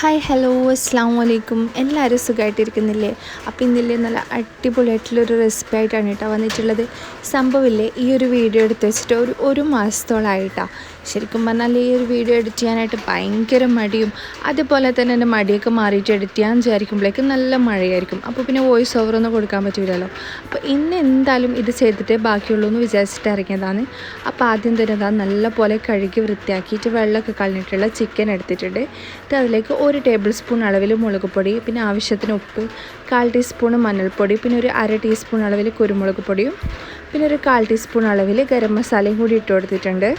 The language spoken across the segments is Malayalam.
ഹായ് ഹലോ അസ്സാം വലൈക്കും എല്ലാവരും സുഖമായിട്ടിരിക്കുന്നില്ലേ അപ്പോൾ ഇന്നില്ലേ നല്ല അടിപൊളിയായിട്ടുള്ളൊരു റെസിപ്പി ആയിട്ടാണ് കേട്ടോ വന്നിട്ടുള്ളത്. സംഭവമില്ലേ ഈ ഒരു വീഡിയോ എടുത്ത് വെച്ചിട്ട് ഒരു ഒരു മാസത്തോളമായിട്ടാണ് ശരിക്കും പറഞ്ഞാൽ ഈ ഒരു വീഡിയോ എഡിറ്റ് ചെയ്യാനായിട്ട് ഭയങ്കര മടിയും അതുപോലെ തന്നെ എന്റെ മടിയൊക്കെ മാറിയിട്ട് എഡിറ്റ് ചെയ്യാൻ വിചാരിക്കുമ്പോഴേക്കും നല്ല മഴയായിരിക്കും. അപ്പോൾ പിന്നെ വോയിസ് ഓവർ ഒന്നും കൊടുക്കാൻ പറ്റില്ലല്ലോ അപ്പോൾ ഇന്ന് എന്തായാലും ഇത് ചെയ്തിട്ടേ ബാക്കിയുള്ളൂ എന്ന് വിചാരിച്ചിട്ട് ഇറങ്ങിയതാണ്. അപ്പോൾ ആദ്യം തന്നെ അതാ നല്ല പോലെ കഴുകി വൃത്തിയാക്കിയിട്ട് വെള്ളമൊക്കെ കളഞ്ഞിട്ടുള്ള ചിക്കൻ എടുത്തിട്ടുണ്ട്. ഇത് അതിലേക്ക് ഒരു ടേബിൾ സ്പൂൺ അളവിൽ മുളക് പൊടി പിന്നെ ആവശ്യത്തിന് ഉപ്പ് കാൽ ടീസ്പൂൺ മഞ്ഞൾപ്പൊടി പിന്നെ ഒരു അര ടീസ്പൂൺ അളവിൽ കുരുമുളക് പൊടിയും പിന്നെ ഒരു കാൽ ടീസ്പൂൺ അളവിൽ ഗരം മസാലയും കൂടി ഇട്ട് കൊടുത്തിട്ടുണ്ട്.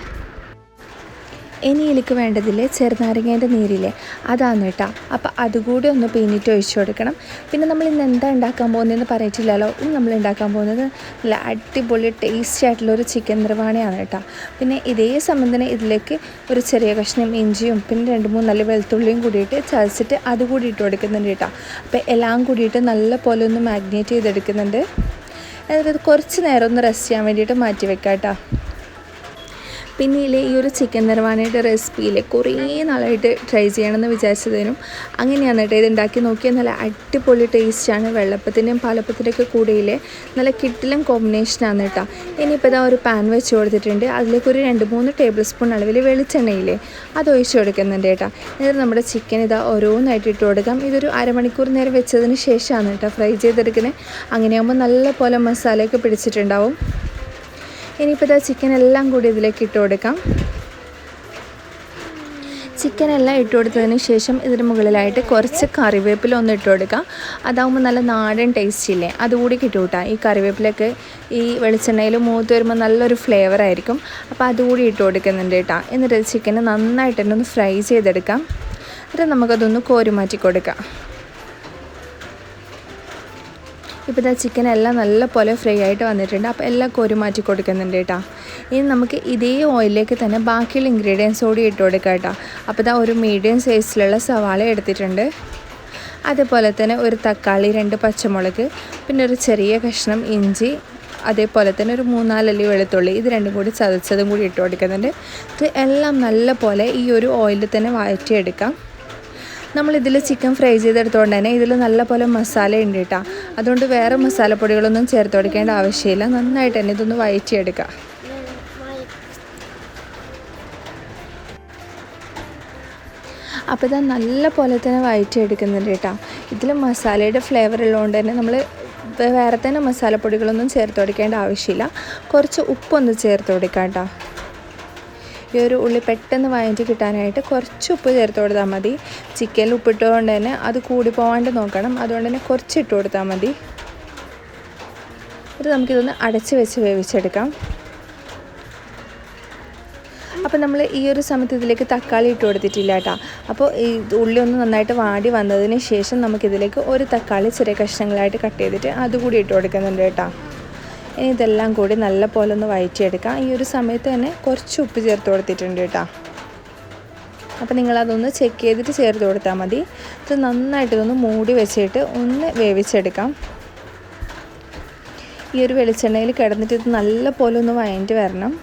ഇനി ഇതിലേക്ക് വേണ്ടതിൽ ചെറുനാരങ്ങേന്റെ നീരില്ലേ? അതാണ് കേട്ടോ. അപ്പോൾ അതുകൂടി ഒന്ന് പിന്നിട്ട് ഒഴിച്ചു കൊടുക്കണം. പിന്നെ നമ്മൾ ഇന്ന് എന്താ ഉണ്ടാക്കാൻ പോകുന്നതെന്ന് പറഞ്ഞിട്ടില്ലല്ലോ ഇന്ന് നമ്മൾ ഉണ്ടാക്കാൻ പോകുന്നത് നല്ല അടിപൊളി ടേസ്റ്റി ആയിട്ടുള്ളൊരു ചിക്കൻ നിർവാണയാണ് കേട്ടോ. പിന്നെ ഇതേ സംബന്ധന ഇതിലേക്ക് ഒരു ചെറിയ കഷ്ണം ഇഞ്ചിയും പിന്നെ രണ്ട് മൂന്ന് നല്ല വെളുത്തുള്ളിയും കൂടിയിട്ട് ചതച്ചിട്ട് അതുകൂടി ഇട്ട് കൊടുക്കുന്നുണ്ട് കേട്ടോ. അപ്പോൾ എല്ലാം കൂടിയിട്ട് നല്ല പോലെ ഒന്ന് മാഗ്നേറ്റ് ചെയ്തെടുക്കുന്നുണ്ട്. എന്നിട്ട് കുറച്ച് നേരം ഒന്ന് റെസ്റ്റ് ചെയ്യാൻ വേണ്ടിയിട്ട് മാറ്റി വെക്കാം കേട്ടോ പിന്നീട് ഈ ഒരു ചിക്കൻ നിർവാണയുടെ റെസിപ്പിയിൽ കുറേ നാളായിട്ട് ട്രൈ ചെയ്യണമെന്ന് വിചാരിച്ചതിനും അങ്ങനെയാണ് കേട്ടോ ഇത് ഉണ്ടാക്കി നോക്കിയാൽ നല്ല അടിപൊളി ടേസ്റ്റാണ് വെള്ളപ്പത്തിന്റെയും പാലപ്പത്തിന്റെയൊക്കെ കൂടെയിലെ നല്ല കിട്ടിലും കോമ്പിനേഷനാണ് കേട്ടോ. ഇനിയിപ്പോൾ ഇതാ ഒരു പാൻ വെച്ച് കൊടുത്തിട്ടുണ്ട്. അതിലേക്ക് ഒരു രണ്ട് മൂന്ന് ടേബിൾ സ്പൂൺ അളവിൽ വെളിച്ചെണ്ണയില്ലേ അത് ഒഴിച്ച് കൊടുക്കുന്നുണ്ട് കേട്ടോ. എന്നിട്ട് നമ്മുടെ ചിക്കൻ ഇതാ ഓരോന്നായിട്ട് ഇട്ട് കൊടുക്കാം. ഇതൊരു അരമണിക്കൂർ നേരം വെച്ചതിന് ശേഷമാണ് കേട്ടോ ഫ്രൈ ചെയ്തെടുക്കുന്നത് അങ്ങനെയാകുമ്പോൾ നല്ല പോലെ മസാലയൊക്കെ പിടിച്ചിട്ടുണ്ടാവും. ഇനിയിപ്പോൾ ഇതാ ചിക്കൻ എല്ലാം കൂടി ഇതിലേക്ക് ഇട്ട് കൊടുക്കാം. ചിക്കൻ എല്ലാം ഇട്ട് കൊടുത്തതിന് ശേഷം ഇതിന് മുകളിലായിട്ട് കുറച്ച് കറിവേപ്പില ഒന്ന് ഇട്ട് കൊടുക്കാം അതാവുമ്പോൾ നല്ല നാടൻ ടേസ്റ്റ് ഇല്ലേ? അതുകൂടി കിട്ടൂട്ടാ ഈ കറിവേപ്പിലൊക്കെ ഈ വെളിച്ചെണ്ണയിൽ മൂത്ത് വരുമ്പോൾ നല്ലൊരു ഫ്ലേവർ ആയിരിക്കും. അപ്പോൾ അതുകൂടി ഇട്ട് കൊടുക്കുന്നുണ്ട് കേട്ടോ. എന്നിട്ട് ചിക്കനെ നന്നായിട്ട് തന്നെ ഒന്ന് ഫ്രൈ ചെയ്തെടുക്കാം. എന്നിട്ട് നമുക്കതൊന്ന് കോരി മാറ്റി കൊടുക്കാം. ഇപ്പോൾ ഇതാ ചിക്കൻ എല്ലാം നല്ല പോലെ ഫ്രൈ ആയിട്ട് വന്നിട്ടുണ്ട്. അപ്പോൾ എല്ലാം കോരി മാറ്റി കൊടുക്കുന്നുണ്ട് കേട്ടോ. ഇനി നമുക്ക് ഇതേ ഓയിലിലേക്ക് തന്നെ ബാക്കിയുള്ള ഇൻഗ്രീഡിയൻസ് കൂടി ഇട്ട് കൊടുക്കാം കേട്ടോ. അപ്പോൾ ഇതാ ഒരു മീഡിയം സൈസിലുള്ള സവാള എടുത്തിട്ടുണ്ട്. അതേപോലെ തന്നെ ഒരു തക്കാളി രണ്ട് പച്ചമുളക് പിന്നെ ഒരു ചെറിയ കഷ്ണം ഇഞ്ചി അതേപോലെ തന്നെ ഒരു മൂന്നാലല്ലി വെളുത്തുള്ളി ഇത് രണ്ടും കൂടി ചതച്ചതും കൂടി ഇട്ട് കൊടുക്കുന്നുണ്ട്. ഇത് എല്ലാം നല്ല പോലെ ഈ ഒരു ഓയിലിൽ തന്നെ വഴറ്റിയെടുക്കാം. നമ്മളിതിൽ ചിക്കൻ ഫ്രൈ ചെയ്തെടുത്തുകൊണ്ട് തന്നെ ഇതിൽ നല്ല പോലെ മസാല ഉണ്ട് കേട്ടോ അതുകൊണ്ട് വേറെ മസാലപ്പൊടികളൊന്നും ചേർത്ത് കൊടുക്കേണ്ട ആവശ്യമില്ല. നന്നായിട്ട് തന്നെ ഇതൊന്ന് വയറ്റിയെടുക്കുക അപ്പോൾ ഇത് നല്ല പോലെ തന്നെ വയറ്റിയെടുക്കുന്നുണ്ട് കേട്ടോ ഇതിൽ മസാലയുടെ ഫ്ലേവർ ഉള്ളതുകൊണ്ട് തന്നെ നമ്മൾ വേറെ തന്നെ മസാലപ്പൊടികളൊന്നും ചേർത്ത് കൊടുക്കേണ്ട ആവശ്യമില്ല. കുറച്ച് ഉപ്പൊന്ന് ചേർത്ത് കൊടുക്കാം കേട്ടോ ഈ ഒരു ഉള്ളി പെട്ടെന്ന് വഴറ്റി കിട്ടാനായിട്ട് കുറച്ച് ഉപ്പ് ചേർത്ത് കൊടുത്താൽ മതി. ചിക്കനിൽ ഉപ്പിട്ടുകൊണ്ട് തന്നെ അത് കൂടി പോകാണ്ട് നോക്കണം. അതുകൊണ്ട് തന്നെ കുറച്ച് ഇട്ട് കൊടുത്താൽ മതി. ഇത് നമുക്കിതൊന്ന് അടച്ച് വെച്ച് വേവിച്ചെടുക്കാം. അപ്പോൾ നമ്മൾ ഈ ഒരു സമയത്ത് ഇതിലേക്ക് തക്കാളി ഇട്ട് കൊടുത്തിട്ടില്ല കേട്ടോ. അപ്പോൾ ഈ ഉള്ളി ഒന്ന് നന്നായിട്ട് വാടി വന്നതിന് ശേഷം നമുക്കിതിലേക്ക് ഒരു തക്കാളി ചെറിയ കഷ്ണങ്ങളായിട്ട് കട്ട് ചെയ്തിട്ട് അതുകൂടി ഇട്ട് കൊടുക്കുന്നുണ്ട് കേട്ടോ. ഇനി ഇതെല്ലാം കൂടി നല്ല പോലെ ഒന്ന് വഴറ്റിയെടുക്കാം. ഈ ഒരു സമയത്ത് തന്നെ കുറച്ച് ഉപ്പ് ചേർത്ത് കൊടുത്തിട്ടുണ്ട് കേട്ടോ. അപ്പോൾ നിങ്ങളതൊന്ന് ചെക്ക് ചെയ്തിട്ട് ചേർത്ത് കൊടുത്താൽ മതി. ഇത് നന്നായിട്ട് ഇതൊന്ന് മൂടി വെച്ചിട്ട് ഒന്ന് വേവിച്ചെടുക്കാം. ഈ ഒരു വെളിച്ചെണ്ണയിൽ കിടന്നിട്ട് ഇത് നല്ല പോലെ ഒന്ന് വഴറ്റി വരണം.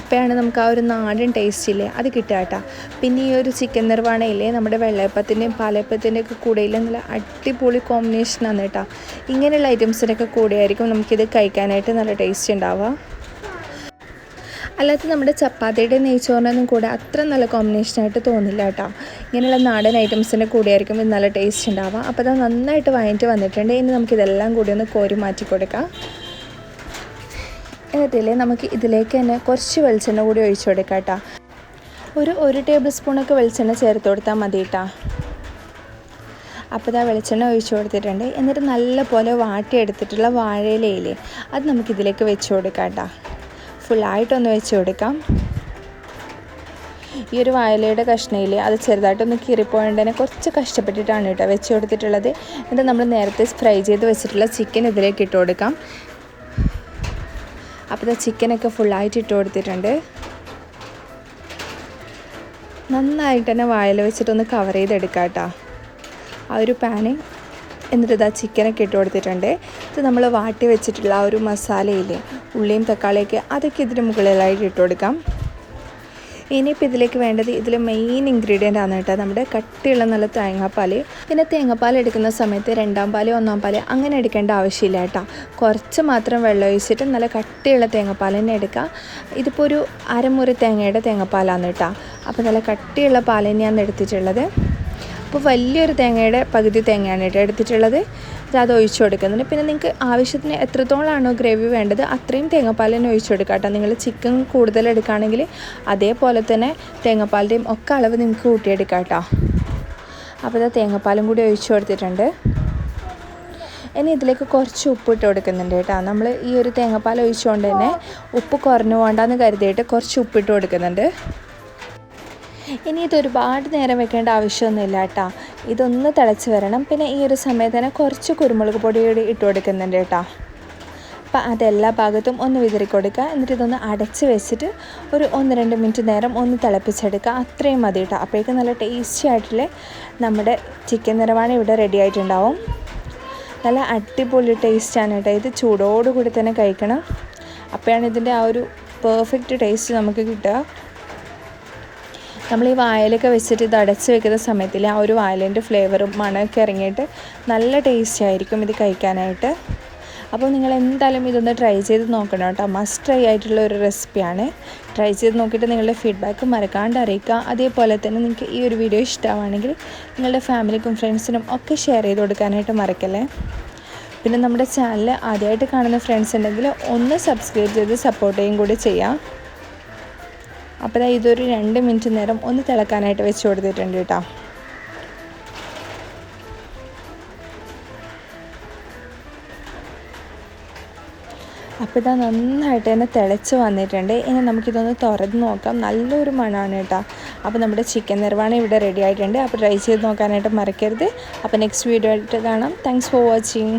അപ്പോഴാണ് നമുക്ക് ആ ഒരു നാടൻ ടേസ്റ്റ് ഇല്ലേ അത് കിട്ടുക കേട്ടോ പിന്നെ ഈ ഒരു ചിക്കൻ നിർവാണയില്ലേ നമ്മുടെ വെള്ളയപ്പത്തിന്റെയും പാലയപ്പത്തിന്റെ ഒക്കെ കൂടെയിൽ നല്ല അടിപൊളി കോമ്പിനേഷനാണ് കേട്ടോ ഇങ്ങനെയുള്ള ഐറ്റംസിനൊക്കെ കൂടെയായിരിക്കും നമുക്കിത് കഴിക്കാനായിട്ട് നല്ല ടേസ്റ്റ് ഉണ്ടാവുക. അല്ലാതെ നമ്മുടെ ചപ്പാത്തിയുടെ നെയ്ച്ചോറിനൊന്നും കൂടെ അത്ര നല്ല കോമ്പിനേഷനായിട്ട് തോന്നില്ല കേട്ടോ ഇങ്ങനെയുള്ള നാടൻ ഐറ്റംസിന്റെ കൂടെയായിരിക്കും ഇത് നല്ല ടേസ്റ്റ് ഉണ്ടാവുക. അപ്പോൾ അത് നന്നായിട്ട് വാങ്ങിയിട്ട് വന്നിട്ടുണ്ട്. ഇനി നമുക്കിതെല്ലാം കൂടി ഒന്ന് കോരി മാറ്റി കൊടുക്കാം. എന്നിട്ടില്ലേ നമുക്ക് ഇതിലേക്ക് തന്നെ കുറച്ച് വെളിച്ചെണ്ണ കൂടി ഒഴിച്ചു കൊടുക്കാം കേട്ടോ. ഒരു ഒരു ടേബിൾ സ്പൂണൊക്കെ വെളിച്ചെണ്ണ ചേർത്ത് കൊടുത്താൽ മതി കേട്ടോ. അപ്പോൾ ഇതാ വെളിച്ചെണ്ണ ഒഴിച്ചു കൊടുത്തിട്ടുണ്ട്. എന്നിട്ട് നല്ല പോലെ വാട്ടിയെടുത്തിട്ടുള്ള വാഴയിലയില്ലേ അത് നമുക്കിതിലേക്ക് വെച്ച് കൊടുക്കാം കേട്ടോ. ഫുള്ളായിട്ടൊന്ന് വെച്ച് കൊടുക്കാം. ഈ ഒരു വാഴയിലയുടെ കഷ്ണയിൽ അത് ചെറുതായിട്ടൊന്ന് കീറിപ്പോയതിനെ കുറച്ച് കഷ്ടപ്പെട്ടിട്ടാണ് കേട്ടോ വെച്ച് കൊടുത്തിട്ടുള്ളത്. എന്നിട്ട് നമ്മൾ നേരത്തെ ഫ്രൈ ചെയ്ത് വെച്ചിട്ടുള്ള ചിക്കൻ ഇതിലേക്ക് ഇട്ട് കൊടുക്കാം. അപ്പോൾ ചിക്കനൊക്കെ ഫുള്ളായിട്ട് ഇട്ട് കൊടുത്തിട്ടുണ്ട്. നന്നായിട്ട് തന്നെ വായിൽ വെച്ചിട്ടൊന്ന് കവർ ചെയ്തെടുക്കാം കേട്ടോ ആ ഒരു പാന് എന്നിട്ട് ഇതാ ചിക്കനൊക്കെ ഇട്ട് കൊടുത്തിട്ടുണ്ട്. ഇത് നമ്മൾ വാട്ടി വെച്ചിട്ടുള്ള ആ ഒരു മസാലയില്ലേ ഉള്ളിയും തക്കാളിയൊക്കെ അതൊക്കെ ഇതിന് മുകളിലായിട്ട് ഇട്ട് കൊടുക്കാം. ഇനിയിപ്പോൾ ഇതിലേക്ക് വേണ്ടത് ഇതിൽ മെയിൻ ഇൻഗ്രീഡിയന്റ് ആണ് കേട്ടോ. നമ്മുടെ കട്ടിയുള്ള നല്ല തേങ്ങാപ്പാൽ പിന്നെ തേങ്ങാപ്പാൽ എടുക്കുന്ന സമയത്ത് രണ്ടാം പാൽ ഒന്നാം പാൽ അങ്ങനെ എടുക്കേണ്ട ആവശ്യമില്ല കേട്ടോ. കുറച്ച് മാത്രം വെള്ളം ഒഴിച്ചിട്ട് നല്ല കട്ടിയുള്ള തേങ്ങാപ്പാൽ തന്നെ എടുക്കുക. ഇതിപ്പോൾ ഒരു അരമുറി തേങ്ങയുടെ തേങ്ങാപ്പാലാണ് കേട്ടോ. അപ്പോൾ നല്ല കട്ടിയുള്ള പാൽ തന്നെയാണ് എടുത്തിട്ടുള്ളത്. അപ്പോൾ വലിയൊരു തേങ്ങയുടെ പകുതി തേങ്ങയാണ് കേട്ടോ എടുത്തിട്ടുള്ളത്. അത് ഒഴിച്ചു കൊടുക്കുന്നുണ്ട്. പിന്നെ നിങ്ങൾക്ക് ആവശ്യത്തിന് എത്രത്തോളമാണോ ഗ്രേവി വേണ്ടത് അത്രയും തേങ്ങാപ്പാൽ തന്നെ ഒഴിച്ചു കൊടുക്കുക കേട്ടോ. നിങ്ങൾ ചിക്കൻ കൂടുതൽ എടുക്കുകയാണെങ്കിൽ അതേപോലെ തന്നെ തേങ്ങാപ്പാലിന്റെയും ഒക്കെ അളവ് നിങ്ങൾക്ക് കൂട്ടിയെടുക്കാം കേട്ടോ. അപ്പോൾ ഇതാ തേങ്ങാപ്പാലും കൂടി ഒഴിച്ചു കൊടുത്തിട്ടുണ്ട്. ഇനി ഇതിലേക്ക് കുറച്ച് ഉപ്പ് ഇട്ട് കൊടുക്കുന്നുണ്ട് കേട്ടോ. നമ്മൾ ഈ ഒരു തേങ്ങാപ്പാൽ ഒഴിച്ചുകൊണ്ട് തന്നെ ഉപ്പ് കുറഞ്ഞു പോകണ്ടെന്ന് കരുതിയിട്ട് കുറച്ച് ഉപ്പിട്ട് കൊടുക്കുന്നുണ്ട്. ഇനി ഇത് ഒരുപാട് നേരം വെക്കേണ്ട ആവശ്യമൊന്നുമില്ല കേട്ടോ. ഇതൊന്ന് തിളച്ച് വരണം. പിന്നെ ഈ ഒരു സമയത്ത് തന്നെ കുറച്ച് കുരുമുളക് പൊടി കൂടി ഇട്ട് കൊടുക്കുന്നുണ്ട് കേട്ടോ. അപ്പം അതെല്ലാ ഭാഗത്തും ഒന്ന് വിതറി കൊടുക്കുക. എന്നിട്ട് ഇതൊന്ന് അടച്ച് വെച്ചിട്ട് ഒരു ഒന്ന് രണ്ട് മിനിറ്റ് നേരം ഒന്ന് തിളപ്പിച്ചെടുക്കുക. അത്രയും മതി കേട്ടോ. അപ്പോഴേക്കും നല്ല ടേസ്റ്റി ആയിട്ടുള്ള നമ്മുടെ ചിക്കൻ നിറവാണ് ഇവിടെ റെഡി ആയിട്ടുണ്ടാവും. നല്ല അടിപൊളി ടേസ്റ്റാണ് കേട്ടോ. ഇത് ചൂടോടുകൂടി തന്നെ കഴിക്കണം. അപ്പോഴാണ് ഇതിന്റെ ആ ഒരു പെർഫെക്റ്റ് ടേസ്റ്റ് നമുക്ക് കിട്ടുക. നമ്മൾ ഈ വായലൊക്കെ വെച്ചിട്ട് ഇത് അടച്ച് വെക്കുന്ന സമയത്തിൽ ആ ഒരു വായലിന്റെ ഫ്ലേവറും മണമൊക്കെ ഇറങ്ങിയിട്ട് നല്ല ടേസ്റ്റ് ആയിരിക്കും ഇത് കഴിക്കാനായിട്ട്. അപ്പോൾ നിങ്ങൾ എന്തായാലും ഇതൊന്ന് ട്രൈ ചെയ്ത് നോക്കണം കേട്ടോ. മസ്റ്റ് ട്രൈ ആയിട്ടുള്ള ഒരു റെസിപ്പിയാണ് ട്രൈ ചെയ്ത് നോക്കിയിട്ട് നിങ്ങളുടെ ഫീഡ്ബാക്ക് മറക്കാണ്ട് അറിയിക്കുക. അതേപോലെ തന്നെ നിങ്ങൾക്ക് ഈ ഒരു വീഡിയോ ഇഷ്ടമാണെങ്കിൽ നിങ്ങളുടെ ഫാമിലിക്കും ഫ്രണ്ട്സിനും ഒക്കെ ഷെയർ ചെയ്ത് കൊടുക്കാനായിട്ട് മറക്കല്ലേ? പിന്നെ നമ്മുടെ ചാനൽ ആദ്യമായിട്ട് കാണുന്ന ഫ്രണ്ട്സ് ഉണ്ടെങ്കിൽ ഒന്ന് സബ്സ്ക്രൈബ് ചെയ്ത് സപ്പോർട്ട് ചെയ്യും കൂടി ചെയ്യാം. അപ്പോൾ ഇതൊരു രണ്ട് മിനിറ്റ് നേരം ഒന്ന് തിളക്കാനായിട്ട് വെച്ച് കൊടുത്തിട്ടുണ്ട് കേട്ടോ. അപ്പോൾ ഇതാ നന്നായിട്ട് തന്നെ തിളച്ച് വന്നിട്ടുണ്ട്. ഇനി നമുക്കിതൊന്ന് തുറന്ന് നോക്കാം. നല്ലൊരു മണമാണ് കേട്ടോ. അപ്പോൾ നമ്മുടെ ചിക്കൻ നിർവാണ ഇവിടെ റെഡി ആയിട്ടുണ്ട്. അപ്പോൾ ട്രൈ ചെയ്ത് നോക്കാനായിട്ട് മറക്കരുത്. അപ്പോൾ നെക്സ്റ്റ് വീഡിയോ ആയിട്ട് കാണാം. Thanks for watching